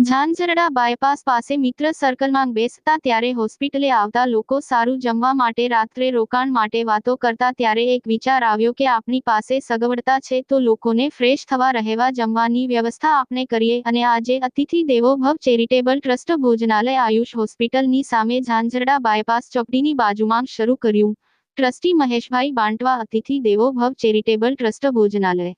Zanzarda bypass પાસે મિત્ર સર્કલમાં બેસતા ત્યારે હોસ્પિટલે આવતા લોકો સારું જમવા માટે રાત્રે રોકાણ માટે વાતો કરતા ત્યારે એક વિચાર આવ્યો કે આપણી પાસે સગવડતા છે તો લોકોને ફ્રેશ થવા રહેવા જમવાની વ્યવસ્થા આપણે કરીએ અને આજે અતિથિ દેવો ભવ ચેરિટેબલ ટ્રસ્ટ ભોજનાલય આયુષ હોસ્પિટલની સામે ઝાંઝરડા બાયપાસ ચોકડીની બાજુમાં શરૂ કર્યું. ટ્રસ્ટી મહેશભાઈ બાંટવા અતિથિ દેવો ભવ ચેરિટેબલ ટ્રસ્ટ ભોજનાલય.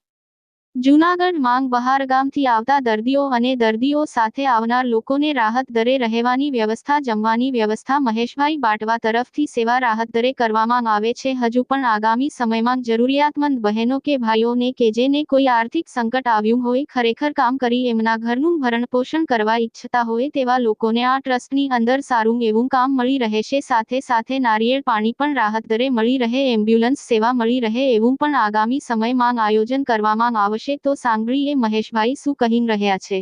જૂનાગઢ માંગ બહાર ગામથી આવતા દર્દીઓ અને દર્દીઓ સાથે આવનાર લોકોને રાહત દરે રહેવાની વ્યવસ્થા જમવાની વ્યવસ્થા મહેશભાઈ બાટવા તરફથી સેવા રાહત દરે કરવામાં આવે છે. હજુ પણ આગામી સમયમાં જરૂરિયાતમંદ બહેનો કે ભાઈઓને કે જેને કોઈ આર્થિક સંકટ આવ્યું હોય ખરેખર કામ કરી એમના ઘરનું ભરણપોષણ કરવા ઈચ્છતા હોય તેવા લોકોને આ ટ્રસ્ટની અંદર સારું એવું કામ મળી રહેશે સાથે સાથે નારિયેળ પાણી પણ રાહત દરે મળી રહે, એમ્બ્યુલન્સ સેવા મળી રહે એવું પણ આગામી સમયમાં આયોજન કરવામાં આવશે. તો સાંભળીએ મહેશભાઈ શું કહીને રહ્યા છે?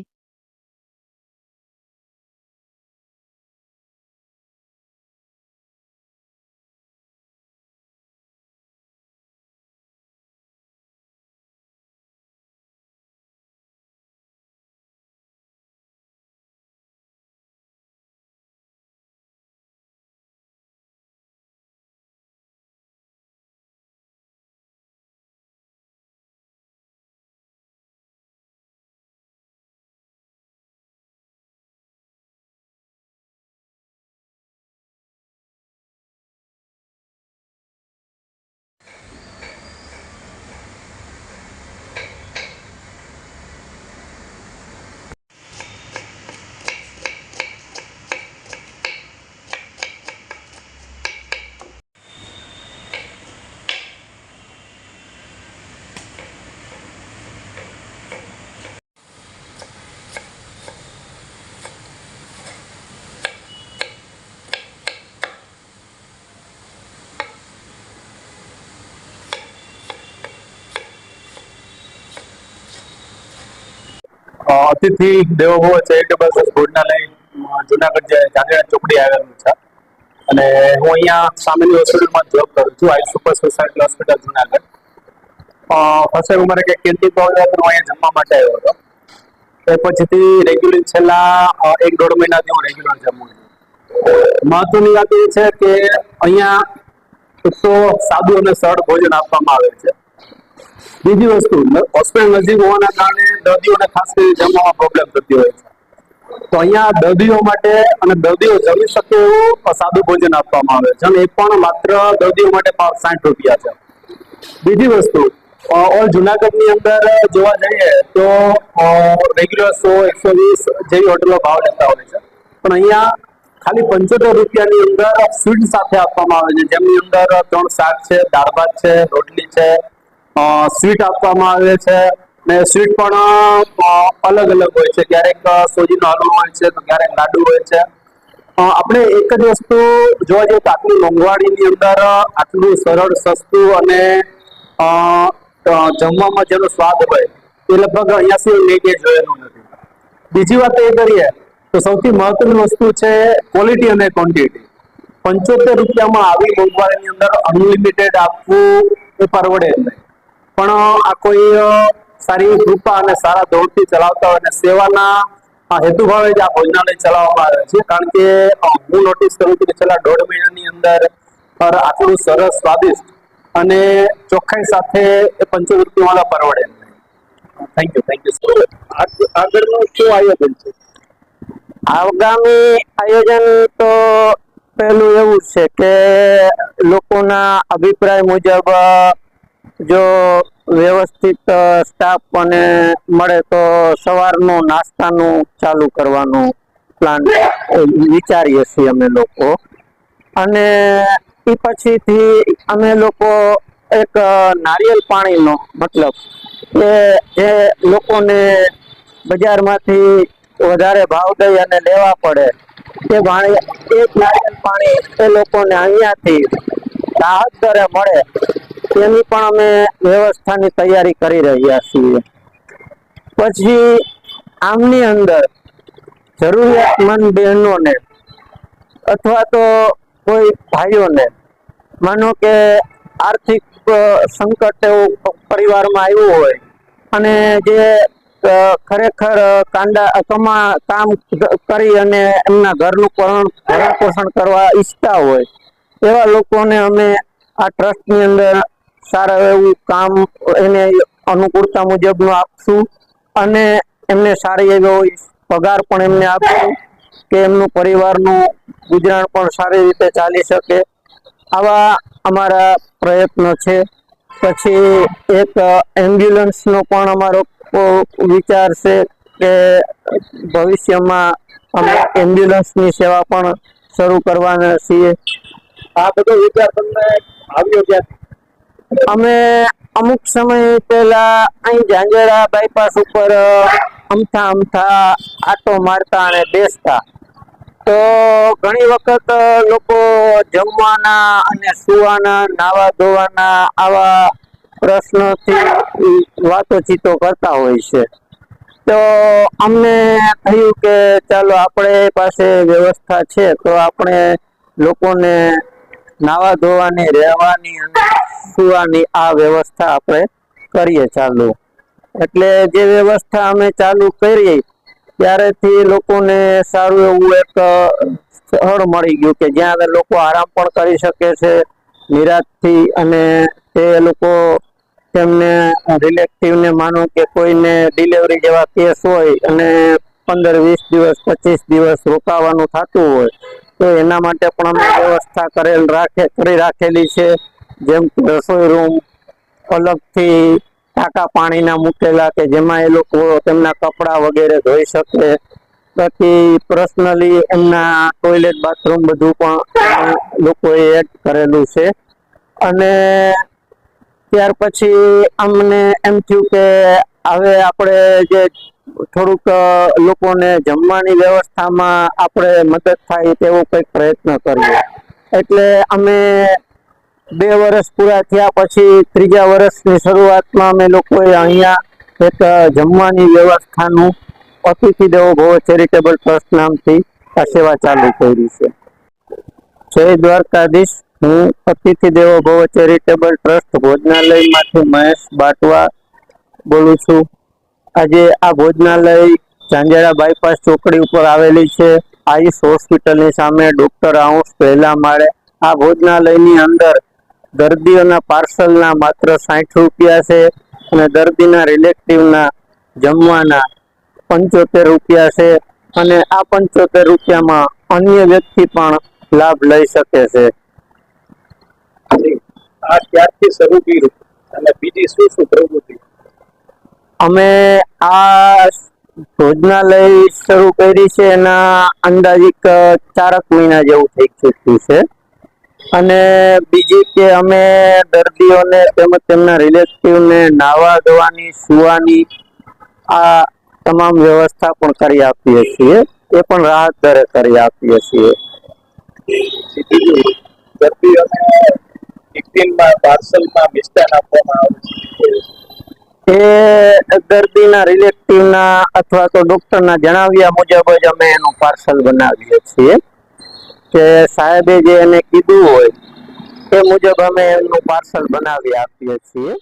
અતિથિ દેવોભવ ચેરિટેબલ ટ્રસ્ટ ભોજનાલય જુનાગઢ જે ચાંદીના ચોકડી આવેલું છે. અને હું અહીંયા સામેની હોસ્પિટલમાં જોબ કરું છું, I super speciality hospital Junagadh. First time અમારે કંઈક કેન્ટીન પ્રોબ્લેમ હતો હું અહીંયા જમવા માટે આવ્યો હતો. એ પછીથી રેગ્યુલર છેલ્લા એક દોઢ મહિનાથી હું રેગ્યુલર જમું છું. મહત્વની વાત એ છે કે અહીંયા એક તો સાદું અને સરળ ભોજન આપવામાં આવે છે. બીજી વસ્તુ, હોસ્પિટલ નજીક હોવાના કારણે દર્દીઓને ખાસ કરી જમવામાં પ્રોબ્લેમ થતી હોય છે. તો અહીંયા દર્દીઓ માટે અને દર્દીઓ જમી શકે એવું સાદું ભોજન આપવામાં આવે છે. અને એ પણ માત્ર દર્દીઓ માટે સાઠ રૂપિયા છે. બીજી વસ્તુ ઓલ જુનાગઢની અંદર જોવા જઈએ તો રેગ્યુલર સો, એકસો વીસ જેવી હોટલો ભાવ લેતા હોય છે. પણ અહીંયા ખાલી પંચોતેર રૂપિયાની અંદર સ્વીટ સાથે આપવામાં આવે છે. જેમની અંદર ત્રણ શાક છે, દાળ ભાત છે, રોટલી છે સ્વીટ આપવામાં આવે છે. ને સ્વીટ પણ અલગ અલગ હોય છે. ક્યારેક સોજીનો હલવો હોય છે, તો ક્યારેક લાડુ હોય છે. આપણે એક જ વસ્તુ જોવા જઈએ તો આટલી મોંઘવારીની અંદર આટલું સરળ, સસ્તું અને જમવામાં જેનો સ્વાદ હોય, એ લગભગ અહીંયા સુધી ક્યાંય જોયેલું નથી. બીજી વાત એ કરીએ તો સૌથી મહત્વની વસ્તુ છે ક્વોલિટી અને ક્વોન્ટિટી પંચોતેર રૂપિયામાં આવી મોંઘવારીની અંદર અનલિમિટેડ આપવું એ પરવડે નહીં. પણ આ કોઈ સારી કૃપા અને સારા દોડથી ચલાવતા હોય અને સેવાના હેતુભાવે જ આ ભોજનાલય ચલાવવામાં આવે છે. કારણ કે હું નોટિસ કરું છું કે છેલ્લા દોઢ મહિનાની અંદર પર આટલું સરસ સ્વાદિષ્ટ અને ચોખ્ખાઈ સાથે એ રૂપિયાવાળા પરવડે થેન્ક યુ થેન્ક યુ આગળનું શું આયોજન છે? આગામી આયોજન તો પહેલું એવું છે કે લોકોના અભિપ્રાય મુજબ જો વ્યવસ્થિત સ્ટાફ અને મળે તો સવારનું નાસ્તાનું ચાલુ કરવાનું પ્લાન વિચારીએ છીએ અમે લોકો. અને એ પછીથી અમે લોકો એક નારિયેલ પાણીનો મતલબ કે જે લોકોને બજારમાંથી વધારે ભાવ દઈ અને લેવા પડે, એ પાણી એ નારિયેલ પાણી એ લોકોને અહીંયાથી રાહત દરે મળે. તેની પણ અમે વ્યવસ્થાની તૈયારી કરી રહ્યા છીએ. પછી આમની અંદર જરૂરિયાતમંદ બહેનોને અથવા તો કોઈ ભાઈઓને, માનો કે આર્થિક સંકટ એવું પરિવારમાં આવ્યું હોય અને જે ખરેખર કાંડા કમા, કામ કરી અને એમના ઘરનું ભરણ પોષણ કરવા ઈચ્છતા હોય, એવા લોકોને અમે આ ટ્રસ્ટની અંદર સારા એવું કામ એને અનુકૂળતા મુજબનું આપશું અને એમને સારી એવો પગાર પણ એમને આપશું કે એમનું પરિવારનું ગુજરાન પણ સારી રીતે ચાલી શકે. આવા અમારા પ્રયત્નો છે. પછી એક એમ્બ્યુલન્સનો પણ અમારો વિચાર છે કે ભવિષ્યમાં અમે એમ્બ્યુલન્સની સેવા પણ શરૂ કરવાના છીએ. આ બધો વિચાર તમને આવ્યો ક્યાંથી? અમે અમુક સમય પહેલા અહીં ઝાંઝરા બાયપાસ ઉપર અમથા અમથા આટો મારતા અને બેસતા. તો ઘણી વખત લોકો જમવાના અને સુવાના નાવા ધોવાના આવા પ્રશ્નોથી વાતોચીતો કરતા હોય છે. તો અમને થયું કે ચાલો આપણે પાસે વ્યવસ્થા છે, તો આપણે લોકોને નાવા ધોવાની રહેવાની અને સુવાની આ વ્યવસ્થા આપણે કરીએ ચાલુ. એટલે જે વ્યવસ્થા અમે ચાલુ કરીએ, ત્યારેથી લોકોને સારું એવું એક સ્થળ મળી ગયું કે જ્યાં આગળ લોકો આરામ પણ કરી શકે છે નિરાશથી અને તે લોકો તેમને રિલેટિવને માનો કે કોઈને ડિલિવરી જેવા કેસ હોય અને પંદર, વીસ દિવસ, પચીસ દિવસ રોકાવાનું થતું હોય, તો એના માટે પણ અમે વ્યવસ્થા કરેલ રાખે, કરી રાખેલી છે. જેમ કે રસોઈ રૂમ અલગથી ટાંકા પાણીના મૂકેલા કે જેમાં એ લોકો તેમના કપડાં વગેરે ધોઈ શકે. પછી પર્સનલી એમના ટોયલેટ બાથરૂમ બધું પણ લોકોએ એડ કરેલું છે. અને ત્યાર પછી અમને એમ થયું કે હવે આપણે જે થોડુંક લોકોને જમવાની વ્યવસ્થામાં આપણે મદદ થાય તેવો કંઈક પ્રયત્ન કરીએ. એટલે અમે બે વર્ષ પૂરા થયા પછી ત્રીજા વર્ષની શરૂઆતમાં અમે લોકોએ અહીંયા એક જમવાની વ્યવસ્થાનું અતિથિ દેવો ભવ ચેરિટેબલ ટ્રસ્ટ નામથી આ સેવા ચાલુ કરી છે. જય દ્વારકાધીશ. હું અતિથિ દેવો ભવ ચેરિટેબલ ટ્રસ્ટ ભોજનાલયમાંથી મહેશ બાટવા બોલું છું. આજે આ ભોજનાલય ઝાંઝરા બાયપાસ ચોકડી ઉપર આવેલી છે. આયુષ હોસ્પિટલની સામે ડોક્ટર હાઉસ પહેલા માળે આ ભોજનાલયની અંદર દર્દીઓના પાર્સલના માત્ર સાઠ રૂપિયા છે અને દર્દીના રિલેટિવના જમવાના પંચોતેર રૂપિયા છે અને આ પંચોતેર રૂપિયામાં અન્ય વ્યક્તિ પણ લાભ લઈ શકે છે. આ ક્યારથી શરૂ કર્યું અને બીજી શું શું પ્રવૃત્તિ? અમે આ ભોજનાલય શરૂ કરી છે એના અંદાજિક ચારક મહિના જેવું થઈ ચૂક્યું છે. અને બીજી કે અમે દર્દીઓને તેમજ તેમના રિલેટિવને નાવા ધોવાની, સુવાની આ તમામ વ્યવસ્થા પણ કરી આપીએ છીએ. એ પણ રાહત દરે કરી આપીએ છીએ. એ દર્દીના રિલેટિવના અથવા તો ડોક્ટરના જણાવ્યા મુજબ જ અમે એનું પાર્સલ બનાવીએ છીએ. કે સાહેબે જે એને કીધું હોય તે મુજબ અમે એમનું પાર્સલ બનાવી આપીએ છીએ.